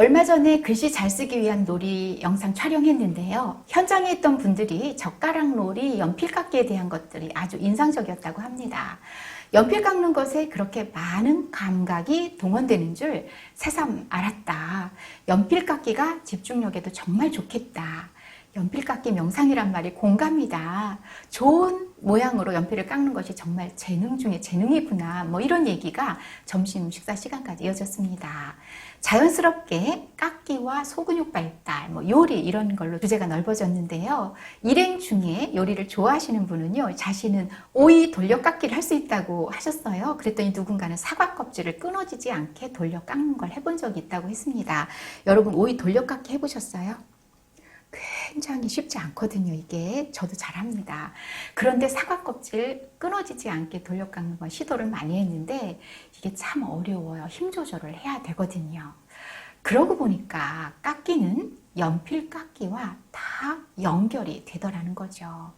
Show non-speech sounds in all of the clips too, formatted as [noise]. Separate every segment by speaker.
Speaker 1: 얼마 전에 글씨 잘 쓰기 위한 놀이 영상 촬영했는데요. 현장에 있던 분들이 젓가락 놀이, 연필 깎기에 대한 것들이 아주 인상적이었다고 합니다. 연필 깎는 것에 그렇게 많은 감각이 동원되는 줄 새삼 알았다. 연필 깎기가 집중력에도 정말 좋겠다. 연필 깎기 명상이란 말이 공감이다. 좋은 모양으로 연필을 깎는 것이 정말 재능 중에 재능이구나. 뭐 이런 얘기가 점심 식사 시간까지 이어졌습니다. 자연스럽게 깎기와 소근육 발달, 뭐 요리 이런 걸로 주제가 넓어졌는데요. 일행 중에 요리를 좋아하시는 분은요, 자신은 오이 돌려 깎기를 할 수 있다고 하셨어요. 그랬더니 누군가는 사과 껍질을 끊어지지 않게 돌려 깎는 걸 해본 적이 있다고 했습니다. 여러분 오이 돌려 깎기 해보셨어요? 굉장히 쉽지 않거든요, 이게. 저도 잘합니다. 그런데 사과 껍질 끊어지지 않게 돌려 깎는 건 시도를 많이 했는데 이게 참 어려워요. 힘 조절을 해야 되거든요. 그러고 보니까 깎기는 연필 깎기와 다 연결이 되더라는 거죠.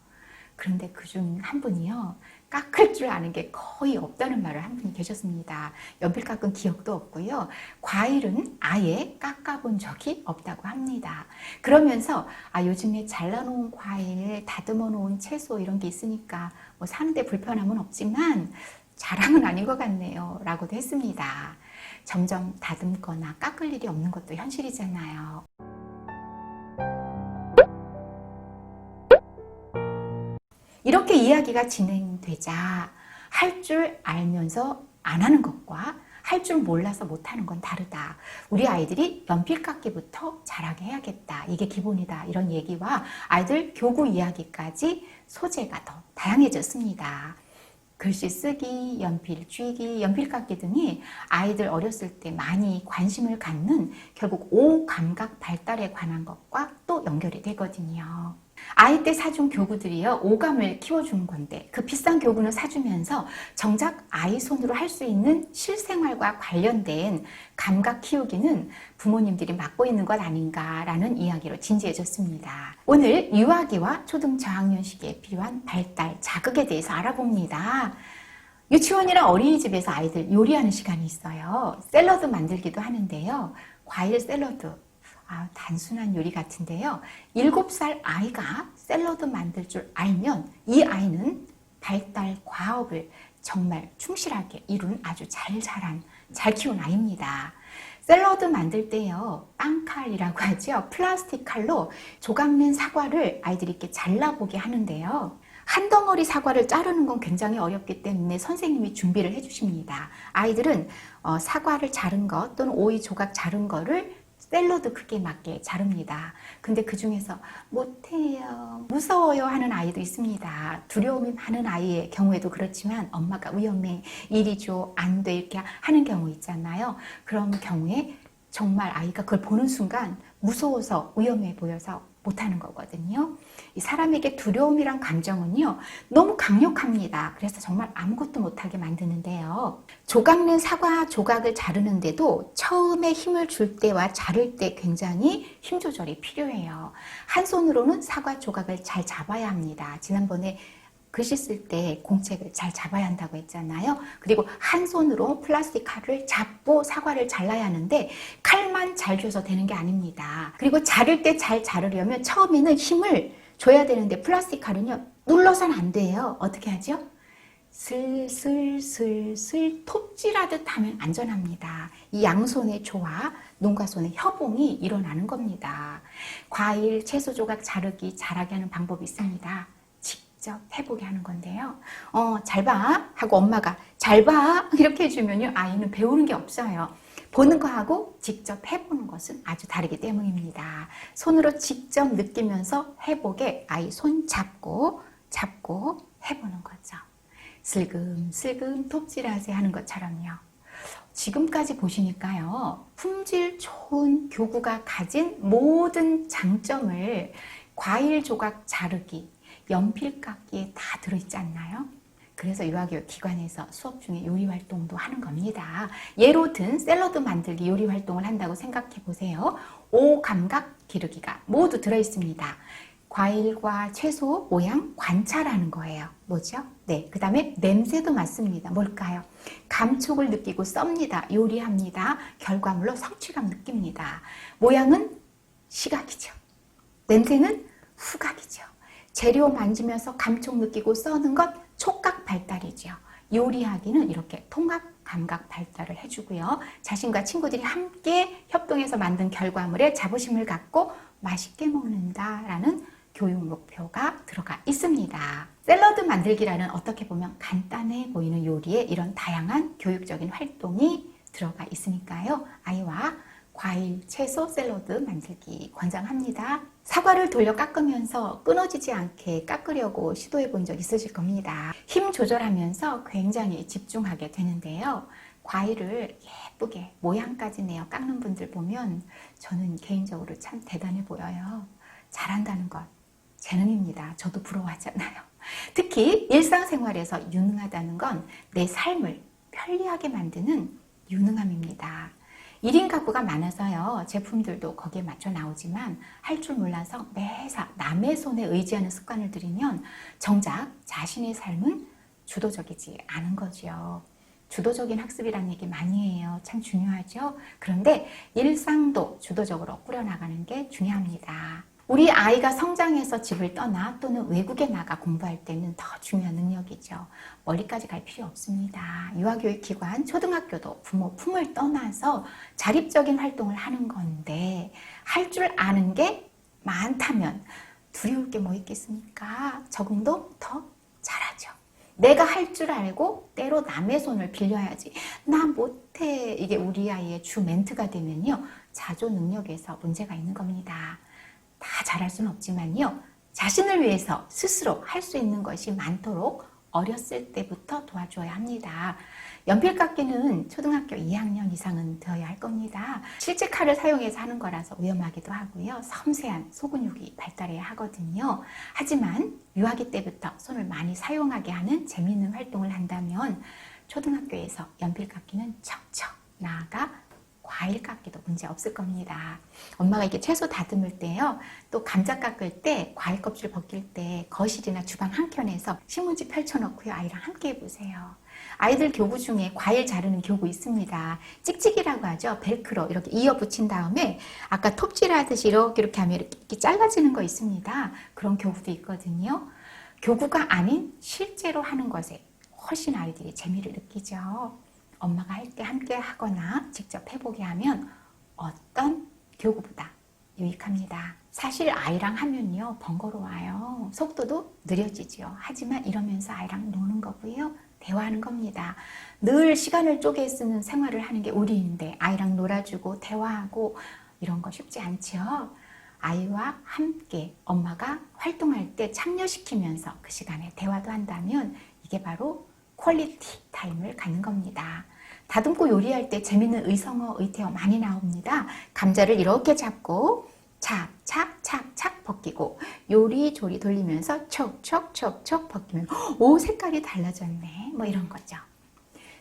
Speaker 1: 그런데 그 중 한 분이요. 깎을 줄 아는 게 거의 없다는 말을 한 분이 계셨습니다. 연필 깎은 기억도 없고요. 과일은 아예 깎아본 적이 없다고 합니다. 그러면서 아 요즘에 잘라놓은 과일, 다듬어 놓은 채소 이런 게 있으니까 뭐 사는데 불편함은 없지만 자랑은 아닌 것 같네요. 라고도 했습니다. 점점 다듬거나 깎을 일이 없는 것도 현실이잖아요. 이렇게 이야기가 진행되자 할 줄 알면서 안 하는 것과 할 줄 몰라서 못하는 건 다르다. 우리 아이들이 연필 깎기부터 잘하게 해야겠다. 이게 기본이다. 이런 얘기와 아이들 교구 이야기까지 소재가 더 다양해졌습니다. 글씨 쓰기, 연필 쥐기, 연필 깎기 등이 아이들 어렸을 때 많이 관심을 갖는 결국 오 감각 발달에 관한 것과 또 연결이 되거든요. 아이 때 사준 교구들이요, 오감을 키워주는 건데, 그 비싼 교구는 사주면서 정작 아이 손으로 할 수 있는 실생활과 관련된 감각 키우기는 부모님들이 맡고 있는 것 아닌가라는 이야기로 진지해졌습니다. 오늘 유아기와 초등 저학년 시기에 필요한 발달, 자극에 대해서 알아봅니다. 유치원이나 어린이집에서 아이들 요리하는 시간이 있어요. 샐러드 만들기도 하는데요. 과일 샐러드, 아, 단순한 요리 같은데요. 7살 아이가 샐러드 만들 줄 알면 이 아이는 발달 과업을 정말 충실하게 이룬 아주 잘 자란, 잘 키운 아이입니다. 샐러드 만들 때요, 빵칼이라고 [laughs] 하죠. 플라스틱 칼로 조각낸 사과를 아이들이 이렇게 잘라보게 하는데요. 한 덩어리 사과를 자르는 건 굉장히 어렵기 때문에 선생님이 준비를 해주십니다. 아이들은 어, 사과를 자른 것 또는 오이 조각 자른 거를 샐러드 크기에 맞게 자릅니다. 근데 그 중에서 못해요, 무서워요 하는 아이도 있습니다. 두려움이 많은 아이의 경우에도 그렇지만 엄마가 위험해, 이리 줘, 안 돼, 이렇게 하는 경우 있잖아요. 그런 경우에 정말 아이가 그걸 보는 순간 무서워서 위험해 보여서 못하는 거거든요. 이 사람에게 두려움이란 감정은요, 너무 강력합니다. 그래서 정말 아무것도 못하게 만드는데요. 조각낸 사과 조각을 자르는데도 처음에 힘을 줄 때와 자를 때 굉장히 힘 조절이 필요해요. 한 손으로는 사과 조각을 잘 잡아야 합니다. 지난번에 글씨 쓸 때 공책을 잘 잡아야 한다고 했잖아요. 그리고 한 손으로 플라스틱 칼을 잡고 사과를 잘라야 하는데 칼만 잘 줘서 되는 게 아닙니다. 그리고 자를 때 잘 자르려면 처음에는 힘을 줘야 되는데 플라스틱 칼은요 눌러서는 안 돼요. 어떻게 하죠? 슬슬슬슬 톱질하듯 하면 안전합니다. 이 양손의 조화, 농가 손의 협응이 일어나는 겁니다. 과일, 채소 조각 자르기 잘하게 하는 방법이 있습니다. 직접 해보게 하는 건데요. 어, 잘 봐. 하고 엄마가 잘 봐. [laughs] 이렇게 해주면요. 아이는 배우는 게 없어요. 보는 거하고 직접 해보는 것은 아주 다르기 때문입니다. 손으로 직접 느끼면서 해보게 아이 손 잡고, 잡고 해보는 거죠. 슬금슬금 톱질하세 하는 것처럼요. 지금까지 보시니까요, 품질 좋은 교구가 가진 모든 장점을 과일 조각 자르기, 연필 깎기에 다 들어있지 않나요? 그래서 유아교육 기관에서 수업 중에 요리 활동도 하는 겁니다. 예로 든 샐러드 만들기 요리 활동을 한다고 생각해 보세요. 오 감각 기르기가 모두 들어 있습니다. 과일과 채소 모양 관찰하는 거예요. 뭐죠? 네. 그 다음에 냄새도 맡습니다. 뭘까요? 감촉을 느끼고 썹니다. 요리합니다. 결과물로 성취감 느낍니다. 모양은 시각이죠. 냄새는 후각이죠. 재료 만지면서 감촉 느끼고 써는 것 촉각 발달이죠. 요리하기는 이렇게 통합 감각 발달을 해주고요. 자신과 친구들이 함께 협동해서 만든 결과물에 자부심을 갖고 맛있게 먹는다라는 교육 목표가 들어가 있습니다. 샐러드 만들기라는 어떻게 보면 간단해 보이는 요리에 이런 다양한 교육적인 활동이 들어가 있으니까요. 아이와 과일, 채소 샐러드 만들기 권장합니다. 사과를 돌려 깎으면서 끊어지지 않게 깎으려고 시도해 본 적 있으실 겁니다. 힘 조절하면서 굉장히 집중하게 되는데요. 과일을 예쁘게 모양까지 내어 깎는 분들 보면 저는 개인적으로 참 대단해 보여요. 잘한다는 것 재능입니다. 저도 부러워하잖아요. 특히 일상생활에서 유능하다는 건 내 삶을 편리하게 만드는 유능함입니다. 1인 가구가 많아서요. 제품들도 거기에 맞춰 나오지만 할 줄 몰라서 매사 남의 손에 의지하는 습관을 들이면 정작 자신의 삶은 주도적이지 않은 거죠. 주도적인 학습이라는 얘기 많이 해요. 참 중요하죠. 그런데 일상도 주도적으로 꾸려나가는 게 중요합니다. 우리 아이가 성장해서 집을 떠나 또는 외국에 나가 공부할 때는 더 중요한 능력이죠. 멀리까지 갈 필요 없습니다. 유아교육기관, 초등학교도 부모 품을 떠나서 자립적인 활동을 하는 건데 할 줄 아는 게 많다면 두려울 게 뭐 있겠습니까? 적응도 더 잘하죠. 내가 할 줄 알고 때로 남의 손을 빌려야지. 나 못해. 이게 우리 아이의 주 멘트가 되면요. 자조 능력에서 문제가 있는 겁니다. 다 잘할 수는 없지만요. 자신을 위해서 스스로 할 수 있는 것이 많도록 어렸을 때부터 도와줘야 합니다. 연필깎이는 초등학교 2학년 이상은 되어야 할 겁니다. 실제 칼을 사용해서 하는 거라서 위험하기도 하고요. 섬세한 소근육이 발달해야 하거든요. 하지만 유아기 때부터 손을 많이 사용하게 하는 재미있는 활동을 한다면 초등학교에서 연필깎이는 척척 나아가 과일 깎기도 문제 없을 겁니다. 엄마가 이게 채소 다듬을 때요. 또 감자 깎을 때 과일 껍질 벗길 때 거실이나 주방 한켠에서 신문지 펼쳐놓고요. 아이랑 함께 해보세요. 아이들 교구 중에 과일 자르는 교구 있습니다. 찍찍이라고 하죠. 벨크로 이렇게 이어 붙인 다음에 아까 톱질 하듯이 이렇게 이렇게 하면 이렇게 잘라지는 거 있습니다. 그런 교구도 있거든요. 교구가 아닌 실제로 하는 것에 훨씬 아이들이 재미를 느끼죠. 엄마가 할때 함께 하거나 직접 해보게 하면 어떤 교구보다 유익합니다. 사실 아이랑 하면요 번거로워요. 속도도 느려지죠. 하지만 이러면서 아이랑 노는 거고요. 대화하는 겁니다. 늘 시간을 쪼개 쓰는 생활을 하는 게 우리인데 아이랑 놀아주고 대화하고 이런 거 쉽지 않죠. 아이와 함께 엄마가 활동할 때 참여시키면서 그 시간에 대화도 한다면 이게 바로 퀄리티 타임을 갖는 겁니다. 다듬고 요리할 때 재밌는 의성어, 의태어 많이 나옵니다. 감자를 이렇게 잡고 착 착 착 착 벗기고 요리조리 돌리면서 척척척척 벗기면 오 색깔이 달라졌네 뭐 이런 거죠.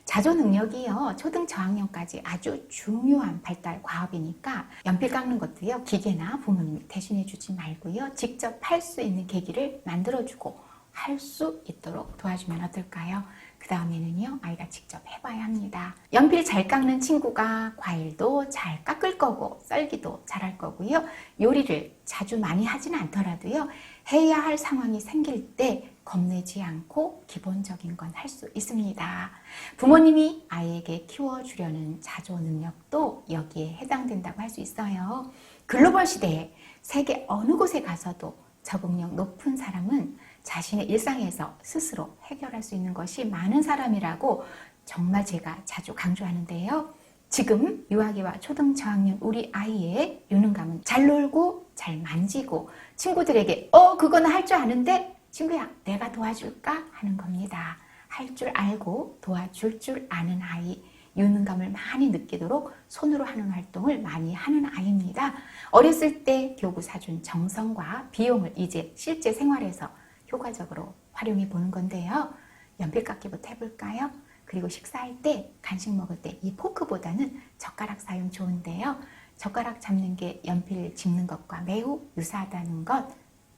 Speaker 1: 자조 능력이요 초등 저학년까지 아주 중요한 발달 과업이니까 연필 깎는 것도요 기계나 부모님이 대신해 주지 말고요 직접 할 수 있는 계기를 만들어 주고 할 수 있도록 도와주면 어떨까요? 그 다음에는요, 아이가 직접 해봐야 합니다. 연필 잘 깎는 친구가 과일도 잘 깎을 거고, 썰기도 잘 할 거고요. 요리를 자주 많이 하진 않더라도요, 해야 할 상황이 생길 때 겁내지 않고 기본적인 건 할 수 있습니다. 부모님이 아이에게 키워주려는 자조 능력도 여기에 해당된다고 할 수 있어요. 글로벌 시대에 세계 어느 곳에 가서도 적응력 높은 사람은 자신의 일상에서 스스로 해결할 수 있는 것이 많은 사람이라고 정말 제가 자주 강조하는데요. 지금 유아기와 초등 저학년 우리 아이의 유능감은 잘 놀고 잘 만지고 친구들에게 어 그거는 할 줄 아는데 친구야 내가 도와줄까 하는 겁니다. 할 줄 알고 도와줄 줄 아는 아이 유능감을 많이 느끼도록 손으로 하는 활동을 많이 하는 아이입니다. 어렸을 때 교구 사준 정성과 비용을 이제 실제 생활에서 효과적으로 활용해 보는 건데요. 연필깎이부터 해볼까요? 그리고 식사할 때, 간식 먹을 때 이 포크보다는 젓가락 사용 좋은데요. 젓가락 잡는 게 연필 집는 것과 매우 유사하다는 것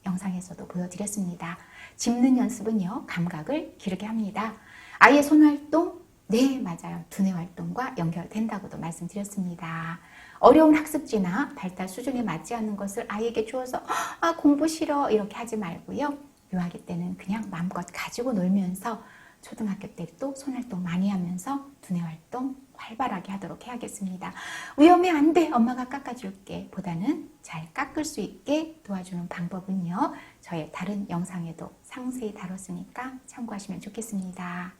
Speaker 1: 영상에서도 보여드렸습니다. 짚는 연습은요, 감각을 기르게 합니다. 아이의 손활동, 네, 맞아요. 두뇌 활동과 연결된다고도 말씀드렸습니다. 어려운 학습지나 발달 수준에 맞지 않는 것을 아이에게 주어서 아, 공부 싫어 이렇게 하지 말고요. 유아기 때는 그냥 마음껏 가지고 놀면서 초등학교 때도 손활동 많이 하면서 두뇌 활동 활발하게 하도록 해야겠습니다. 위험해 안 돼. 엄마가 깎아줄게. 보다는 잘 깎을 수 있게 도와주는 방법은요. 저의 다른 영상에도 상세히 다뤘으니까 참고하시면 좋겠습니다.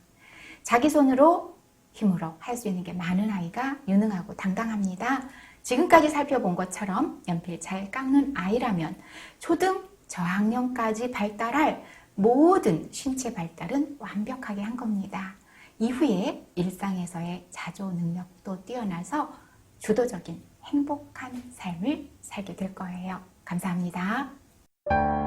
Speaker 1: 자기 손으로 힘으로 할 수 있는 게 많은 아이가 유능하고 당당합니다. 지금까지 살펴본 것처럼 연필 잘 깎는 아이라면 초등 저학년까지 발달할 모든 신체 발달은 완벽하게 한 겁니다. 이후에 일상에서의 자조 능력도 뛰어나서 주도적인 행복한 삶을 살게 될 거예요. 감사합니다.